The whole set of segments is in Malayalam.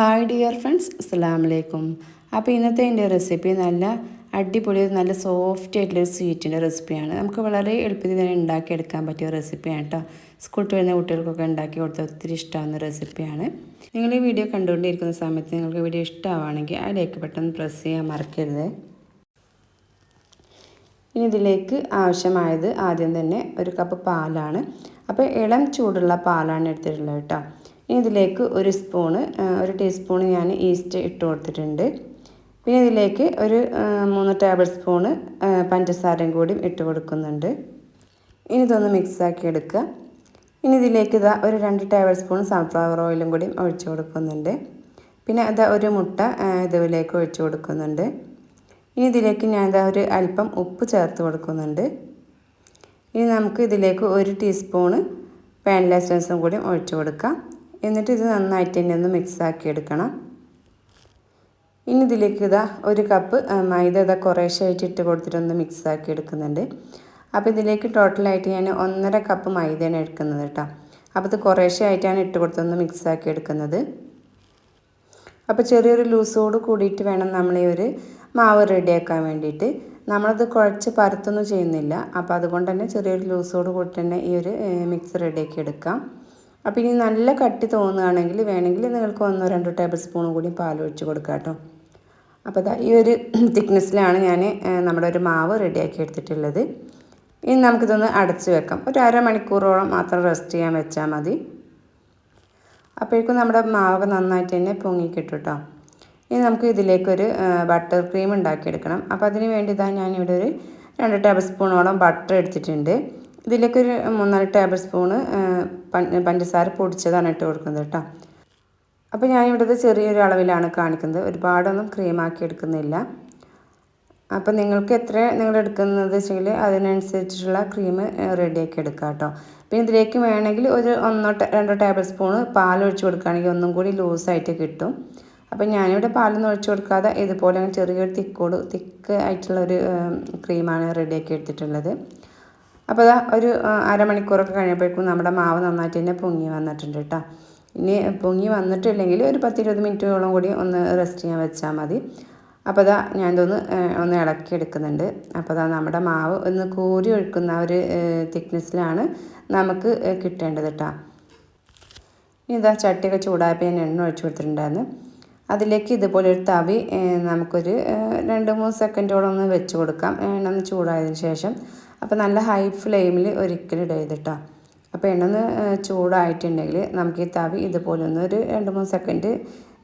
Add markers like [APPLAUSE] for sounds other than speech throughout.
ഹായ് ഡിയർ ഫ്രണ്ട്സ് അസ്സാം വലൈക്കും അപ്പോൾ ഇന്നത്തെ എന്റെ റെസിപ്പി നല്ല അടിപൊളി നല്ല സോഫ്റ്റ് ആയിട്ടുള്ള സ്വീറ്റിന്റെ റെസിപ്പിയാണ് നമുക്ക് വളരെ എളുപ്പത്തിൽ തന്നെ ഉണ്ടാക്കിയെടുക്കാൻ പറ്റിയ റെസിപ്പിയാണ് കേട്ടോ സ്കൂളിൽ വരുന്ന കുട്ടികൾക്കൊക്കെ ഉണ്ടാക്കി കൊടുത്താൽ ഒത്തിരി ഇഷ്ടമാവുന്ന റെസിപ്പിയാണ് നിങ്ങൾ ഈ വീഡിയോ കണ്ടുകൊണ്ടിരിക്കുന്ന സമയത്ത് നിങ്ങൾക്ക് വീഡിയോ ഇഷ്ടമാവുകയാണെങ്കിൽ ലൈക്ക് ബട്ടൺ പ്രസ് ചെയ്യാൻ മറക്കരുത്. ഇനി ഇതിലേക്ക് ആവശ്യമായത് ആദ്യം തന്നെ ഒരു കപ്പ് പാലാണ്. അപ്പോൾ ഇളം ചൂടുള്ള പാലാണ് എടുത്തിട്ടുള്ളത് കേട്ടോ ഇനി ഇതിലേക്ക് ഒരു സ്പൂണ് ഒരു ടീസ്പൂണ് ഞാൻ ഈസ്റ്റ് ഇട്ട് കൊടുത്തിട്ടുണ്ട്. പിന്നെ ഇതിലേക്ക് ഒരു മൂന്ന് ടേബിൾ സ്പൂണ് പഞ്ചസാരയും കൂടി ഇട്ട് കൊടുക്കുന്നുണ്ട്. ഇനി ഇതൊന്ന് മിക്സാക്കി എടുക്കുക. ഇനി ഇതിലേക്ക് ഇതാ ഒരു രണ്ട് ടേബിൾ സ്പൂൺ സൺഫ്ലവർ ഓയിലും കൂടി ഒഴിച്ചു കൊടുക്കുന്നുണ്ട്. പിന്നെ അത് ഒരു മുട്ട ഇതിലേക്ക് ഒഴിച്ചു കൊടുക്കുന്നുണ്ട്. ഇനി ഇതിലേക്ക് ഞാൻ ഇതാ ഒരു അല്പം ഉപ്പ് ചേർത്ത് കൊടുക്കുന്നുണ്ട്. ഇനി നമുക്ക് ഇതിലേക്ക് ഒരു ടീസ്പൂണ് വാനില എസൻസും കൂടി ഒഴിച്ചു കൊടുക്കാം. എന്നിട്ട് ഇത് നന്നായിട്ട് തന്നെ ഒന്ന് മിക്സാക്കി എടുക്കണം. ഇനി ഇതിലേക്ക് ഇതാ ഒരു കപ്പ് മൈദ ഇതാ കുറേശ്ശായിട്ട് ഇട്ട് കൊടുത്തിട്ട് കൊടുത്തിട്ടൊന്ന് മിക്സാക്കി എടുക്കുന്നുണ്ട്. അപ്പോൾ ഇതിലേക്ക് ടോട്ടലായിട്ട് ഞാൻ ഒന്നര കപ്പ് മൈദയാണ് എടുക്കുന്നത് കേട്ടോ. അപ്പോൾ ഇത് കുറേശ്ശെ ആയിട്ടാണ് ഇട്ട് കൊടുത്തൊന്ന് മിക്സാക്കി എടുക്കുന്നത്. അപ്പോൾ ചെറിയൊരു ലൂസോട് കൂടിയിട്ട് വേണം നമ്മൾ ഈ ഒരു മാവ് റെഡിയാക്കാൻ വേണ്ടിയിട്ട്. നമ്മളത് കുഴച്ച് പരത്തൊന്നും ചെയ്യുന്നില്ല. അപ്പോൾ അതുകൊണ്ട് തന്നെ ചെറിയൊരു ലൂസോട് കൂടി തന്നെ ഈ ഒരു മിക്സ് റെഡിയാക്കി എടുക്കാം. അപ്പോൾ ഇനി നല്ല കട്ടി തോന്നുകയാണെങ്കിൽ വേണമെങ്കിൽ നിങ്ങൾക്ക് ഒന്നോ രണ്ടോ ടേബിൾ സ്പൂൺ കൂടി പാൽ ഒഴിച്ച് കൊടുക്കാം കേട്ടോ. അപ്പോൾ ഈ ഒരു [CLEARS THROAT] തിക്നെസ്സിലാണ് ഞാൻ നമ്മുടെ ഒരു മാവ് റെഡിയാക്കി എടുത്തിട്ടുള്ളത്. ഇനി നമുക്കിതൊന്ന് അടച്ച് വെക്കാം. ഒരു അരമണിക്കൂറോളം മാത്രം റെസ്റ്റ് ചെയ്യാൻ വെച്ചാൽ മതി. അപ്പോഴേക്കും നമ്മുടെ മാവൊക്കെ നന്നായിട്ട് തന്നെ പൊങ്ങി കിട്ടും. കേട്ടോ ഇനി നമുക്ക് ഇതിലേക്കൊരു ബട്ടർ ക്രീം ഉണ്ടാക്കിയെടുക്കണം. അപ്പോൾ അതിന് വേണ്ടി ഇതാ ഞാനിവിടെ ഒരു രണ്ട് ടേബിൾ സ്പൂണോളം ബട്ടർ എടുത്തിട്ടുണ്ട്. ഇതിലേക്കൊരു മൂന്നാൽ ടേബിൾ സ്പൂണ് പഞ്ചസാര പൊടിച്ചതാണ് ഇട്ട് കൊടുക്കുന്നത് കേട്ടോ. അപ്പോൾ ഞാൻ ഞാനിവിടുത്തെ ചെറിയൊരു അളവിലാണ് കാണിക്കുന്നത്. ഒരുപാടൊന്നും ക്രീമാക്കി എടുക്കുന്നില്ല. അപ്പോൾ നിങ്ങൾക്ക് എത്ര നിങ്ങൾ എടുക്കുന്നത് വെച്ചെങ്കിൽ അതിനനുസരിച്ചിട്ടുള്ള ക്രീം റെഡിയാക്കി എടുക്കുക കേട്ടോ. പിന്നെ ഇതിലേക്ക് വേണമെങ്കിൽ ഒരു ഒന്നോ രണ്ടോ ടേബിൾ സ്പൂണ് പാൽ ഒഴിച്ച് കൊടുക്കുകയാണെങ്കിൽ ഒന്നും കൂടി ലൂസായിട്ട് കിട്ടും. അപ്പം ഞാനിവിടെ പാലൊന്നും ഒഴിച്ച് കൊടുക്കാതെ ഇതുപോലെ ചെറിയൊരു തിക്കോട് തിക്ക് ആയിട്ടുള്ള ഒരു ക്രീമാണ് റെഡിയാക്കി എടുത്തിട്ടുള്ളത്. അപ്പോൾ അതാ ഒരു അരമണിക്കൂറൊക്കെ കഴിഞ്ഞപ്പോഴേക്കും നമ്മുടെ മാവ് നന്നായിട്ട് തന്നെ പൊങ്ങി വന്നിട്ടുണ്ട് കേട്ടോ. ഇനി പൊങ്ങി വന്നിട്ടില്ലെങ്കിൽ ഒരു പത്തിരുപത് മിനിറ്റോളം കൂടി ഒന്ന് റെസ്റ്റ് ചെയ്യാൻ വെച്ചാൽ മതി. അപ്പോൾ അതാ ഞാനിതൊന്ന് ഒന്ന് ഇളക്കി എടുക്കുന്നുണ്ട്. അപ്പോൾ അതാ നമ്മുടെ മാവ് ഒന്ന് കോരി ഒഴുക്കുന്ന ഒരു തിക്നെസ്സിലാണ് നമുക്ക് കിട്ടേണ്ടത് കേട്ടോ. ഇനി ഇതാ ചട്ടിയൊക്കെ ചൂടായപ്പോൾ ഞാൻ എണ്ണ ഒഴിച്ചു കൊടുത്തിട്ടുണ്ടായിരുന്നു. അതിലേക്ക് ഇതുപോലെ ഒരു തവി നമുക്കൊരു രണ്ട് മൂന്ന് സെക്കൻഡോളം ഒന്ന് വെച്ച് കൊടുക്കാം. എണ്ണ ഒന്ന് ചൂടായതിന് ശേഷം. അപ്പോൾ നല്ല ഹൈ ഫ്ലെയിമിൽ ഒരിക്കലും ഇടരുത് അപ്പോൾ എണ്ണ ഒന്ന് ചൂടായിട്ടുണ്ടെങ്കിൽ നമുക്ക് ഈ തവി ഇതുപോലെ ഒന്ന് ഒരു രണ്ട് മൂന്ന് സെക്കൻഡ്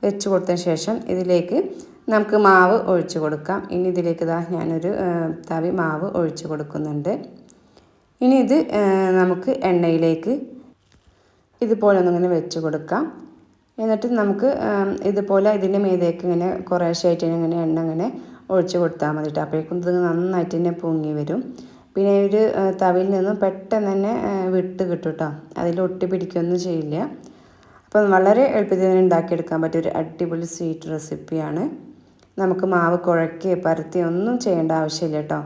വെച്ച് കൊടുത്തതിന് ശേഷം ഇതിലേക്ക് നമുക്ക് മാവ് ഒഴിച്ച് കൊടുക്കാം. ഇനി ഇതിലേക്ക് ഇതാ ഞാനൊരു തവി മാവ് ഒഴിച്ച് കൊടുക്കുന്നുണ്ട്. ഇനി ഇത് നമുക്ക് എണ്ണയിലേക്ക് ഇതുപോലെ ഒന്നിങ്ങനെ വെച്ച് കൊടുക്കാം. എന്നിട്ട് നമുക്ക് ഇതുപോലെ ഇതിന്റെ മീതേക്ക് ഇങ്ങനെ കുറേശ്ശായിട്ട് ഇങ്ങനെ എണ്ണ ഇങ്ങനെ ഒഴിച്ച് കൊടുത്താൽ മതി കേട്ടോ അപ്പോഴേക്കും ഇത് നന്നായിട്ട് തന്നെ പൊങ്ങി വരും. പിന്നെ ഒരു തവിയിൽ നിന്നും പെട്ടെന്ന് തന്നെ വിട്ട് കിട്ടും കേട്ടോ അതിൽ ഒട്ടി പിടിക്കുകയൊന്നും ചെയ്യില്ല. അപ്പം വളരെ എളുപ്പത്തിൽ തന്നെ ഉണ്ടാക്കിയെടുക്കാൻ പറ്റിയ ഒരു അടിപൊളി സ്വീറ്റ് റെസിപ്പിയാണ്. നമുക്ക് മാവ് കുഴക്കി പരത്തി ഒന്നും ചെയ്യേണ്ട ആവശ്യമില്ല കേട്ടോ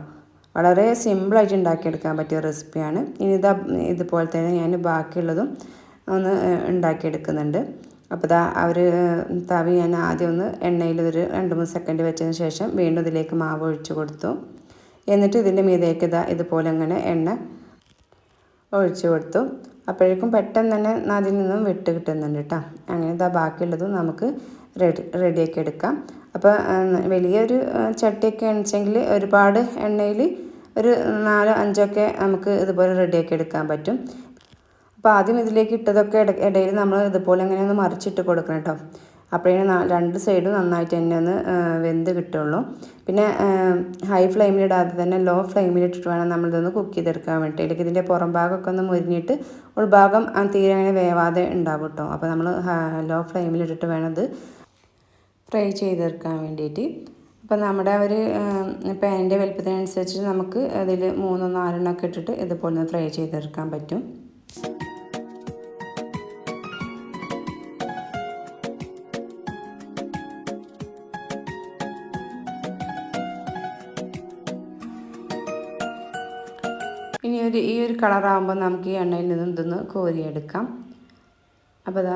വളരെ സിമ്പിളായിട്ട് ഉണ്ടാക്കിയെടുക്കാൻ പറ്റിയ റെസിപ്പിയാണ്. ഇനി ഇതാ ഇതുപോലെ തന്നെ ഞാൻ ബാക്കിയുള്ളതും ഒന്ന് ഉണ്ടാക്കിയെടുക്കുന്നുണ്ട്. അപ്പോൾ ഇതാ അവർ തവി ഞാൻ ആദ്യം ഒന്ന് എണ്ണയിൽ ഒരു രണ്ട് മൂന്ന് സെക്കൻഡ് വെച്ചതിന് ശേഷം വീണ്ടും ഇതിലേക്ക് മാവ് ഒഴിച്ച് കൊടുത്തു. എന്നിട്ട് ഇതിന്റെ മീതേക്ക് ഇതാ ഇതുപോലെ അങ്ങനെ എണ്ണ ഒഴിച്ചു കൊടുത്തു. അപ്പോഴേക്കും പെട്ടെന്ന് തന്നെ അതിൽ നിന്നും വിട്ട് കിട്ടുന്നുണ്ട് കേട്ടോ. അങ്ങനെ ഇതാ ബാക്കിയുള്ളതും നമുക്ക് റെഡി റെഡിയാക്കി എടുക്കാം. അപ്പോൾ വലിയൊരു ചട്ടിയൊക്കെ എണിച്ചെങ്കിൽ ഒരുപാട് എണ്ണയിൽ ഒരു നാലോ അഞ്ചൊക്കെ നമുക്ക് ഇതുപോലെ റെഡിയാക്കി എടുക്കാൻ പറ്റും. അപ്പോൾ ആദ്യം ഇതിലേക്ക് ഇട്ടതൊക്കെ ഇടയിൽ നമ്മൾ ഇതുപോലെ അങ്ങനെ ഒന്ന് മറിച്ചിട്ട് കൊടുക്കണം കേട്ടോ. അപ്പോഴേ രണ്ട് സൈഡും നന്നായിട്ട് തന്നെ ഒന്ന് വെന്ത് കിട്ടുള്ളൂ. പിന്നെ ഹൈ ഫ്ലെയിമിലിടാതെ തന്നെ ലോ ഫ്ലെയിമിൽ ഇട്ടിട്ട് വേണം നമ്മളിതൊന്ന് കുക്ക് ചെയ്തെടുക്കാൻ വേണ്ടിയിട്ട്. അല്ലെങ്കിൽ ഇതിന്റെ പുറം ഭാഗമൊക്കെ ഒന്ന് മുരിഞ്ഞിട്ട് ഉൾഭാഗം തീരെ അങ്ങനെ വേവാതെ ഉണ്ടാവും കേട്ടോ. അപ്പോൾ നമ്മൾ ലോ ഫ്ലെയിമിലിട്ടിട്ട് വേണം ഇത് ഫ്രൈ ചെയ്തെടുക്കാൻ വേണ്ടിയിട്ട്. അപ്പോൾ നമ്മുടെ ഒരു പാനിന്റെ വലുപ്പത്തിനനുസരിച്ച് നമുക്ക് അതിൽ മൂന്നോ നാലെണ്ണമൊക്കെ ഇട്ടിട്ട് ഇതുപോലെ ഒന്ന് ഫ്രൈ ചെയ്തെടുക്കാൻ പറ്റും. ഇനി ഒരു ഈ ഒരു കളറാകുമ്പോൾ നമുക്ക് ഈ എണ്ണയിൽ നിന്ന് ഇതൊന്ന് കോരിയെടുക്കാം. അപ്പോൾ അതാ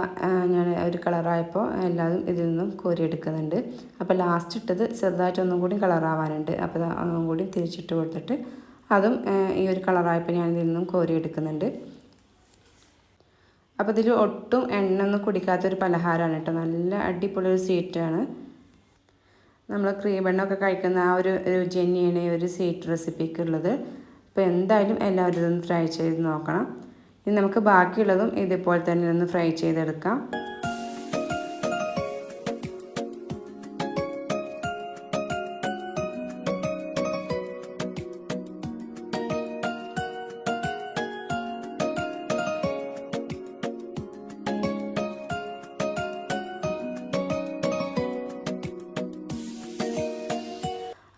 ഞാൻ ഒരു കളറായപ്പോൾ എല്ലാതും ഇതിൽ നിന്നും കോരിയെടുക്കുന്നുണ്ട്. അപ്പോൾ ലാസ്റ്റ് ഇട്ടത് ചെറുതായിട്ട് ഒന്നും കൂടി കളറാവാനുണ്ട്. അപ്പോൾ ഒന്നും കൂടി തിരിച്ചിട്ട് കൊടുത്തിട്ട് അതും ഈ ഒരു കളറായപ്പോൾ ഞാൻ ഇതിൽ നിന്നും കോരിയെടുക്കുന്നുണ്ട്. അപ്പോൾ ഇതിൽ ഒട്ടും എണ്ണ ഒന്നും കുടിക്കാത്തൊരു പലഹാരമാണ് കേട്ടോ. നല്ല അടിപൊളി ഒരു സ്വീറ്റാണ് നമ്മൾ ക്രീം എണ്ണ ഒക്കെ കഴിക്കുന്ന ആ ഒരു രുചി തന്നെയാണ് ഈ ഒരു സ്വീറ്റ് റെസിപ്പിക്ക് ഉള്ളത്. അപ്പോൾ എന്തായാലും എല്ലാവരും ഇതൊന്ന് ഫ്രൈ ചെയ്ത് നോക്കണം. ഇനി നമുക്ക് ബാക്കിയുള്ളതും ഇതേപോലെ തന്നെ ഒന്ന് ഫ്രൈ ചെയ്തെടുക്കാം.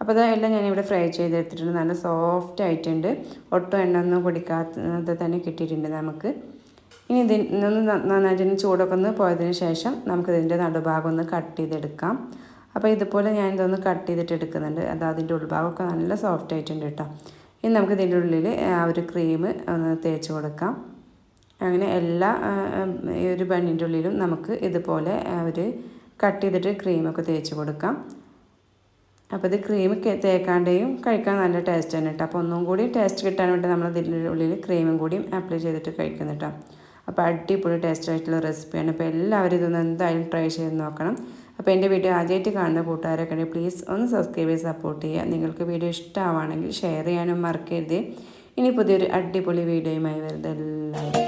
അപ്പോൾ അതെല്ലാം ഞാനിവിടെ ഫ്രൈ ചെയ്തെടുത്തിട്ടുണ്ട്. നല്ല സോഫ്റ്റ് ആയിട്ടുണ്ട്. ഒട്ടും എണ്ണ ഒന്നും കുടിക്കാത്തത് തന്നെ കിട്ടിയിട്ടുണ്ട് നമുക്ക്. ഇനി ഇതിനൊന്ന് നന്നായിട്ട് ചൂടൊക്കെ ഒന്ന് പോയതിന് ശേഷം നമുക്കിതിന്റെ നടുഭാഗം ഒന്ന് കട്ട് ചെയ്തെടുക്കാം. അപ്പോൾ ഇതുപോലെ ഞാൻ ഇതൊന്ന് കട്ട് ചെയ്തിട്ട് എടുക്കുന്നുണ്ട്. അത് അതിന്റെ ഉൾഭാഗമൊക്കെ നല്ല സോഫ്റ്റ് ആയിട്ടുണ്ട് കേട്ടോ. ഇനി നമുക്ക് ഇതിന്റെ ഉള്ളിൽ ആ ഒരു ക്രീം ഒന്ന് തേച്ച് കൊടുക്കാം. അങ്ങനെ എല്ലാ ഈ ഒരു ബണ്ണിന്റെ ഉള്ളിലും നമുക്ക് ഇതുപോലെ ഒരു കട്ട് ചെയ്തിട്ട് ക്രീമൊക്കെ തേച്ച് കൊടുക്കാം. അപ്പോൾ ഇത് ക്രീം തേക്കാണ്ടേയും കഴിക്കാൻ നല്ല ടേസ്റ്റ് തന്നെ കേട്ടോ അപ്പോൾ ഒന്നും കൂടി ടേസ്റ്റ് കിട്ടാൻ വേണ്ടി നമ്മൾ ഇതിന്റെ ഉള്ളിൽ ക്രീമും കൂടിയും അപ്ലൈ ചെയ്തിട്ട് കഴിക്കുന്നു കേട്ടോ അപ്പോൾ അടിപൊളി ടേസ്റ്റ് ആയിട്ടുള്ള റെസിപ്പിയാണ് അപ്പോൾ എല്ലാവരും ഇതൊന്ന് എന്തായാലും ട്രൈ ചെയ്ത് നോക്കണം. അപ്പോൾ എന്റെ വീഡിയോ ആദ്യമായിട്ട് കാണുന്ന കൂട്ടുകാരൊക്കെ ഉണ്ടെങ്കിൽ പ്ലീസ് ഒന്ന് സബ്സ്ക്രൈബ് ചെയ്ത് സപ്പോർട്ട് ചെയ്യുക. നിങ്ങൾക്ക് വീഡിയോ ഇഷ്ടമാണെങ്കിൽ ഷെയർ ചെയ്യാനും മറക്കരുത്. ഇനി പുതിയൊരു അടിപൊളി വീഡിയോയുമായി വരുന്നത് എല്ലാവരും.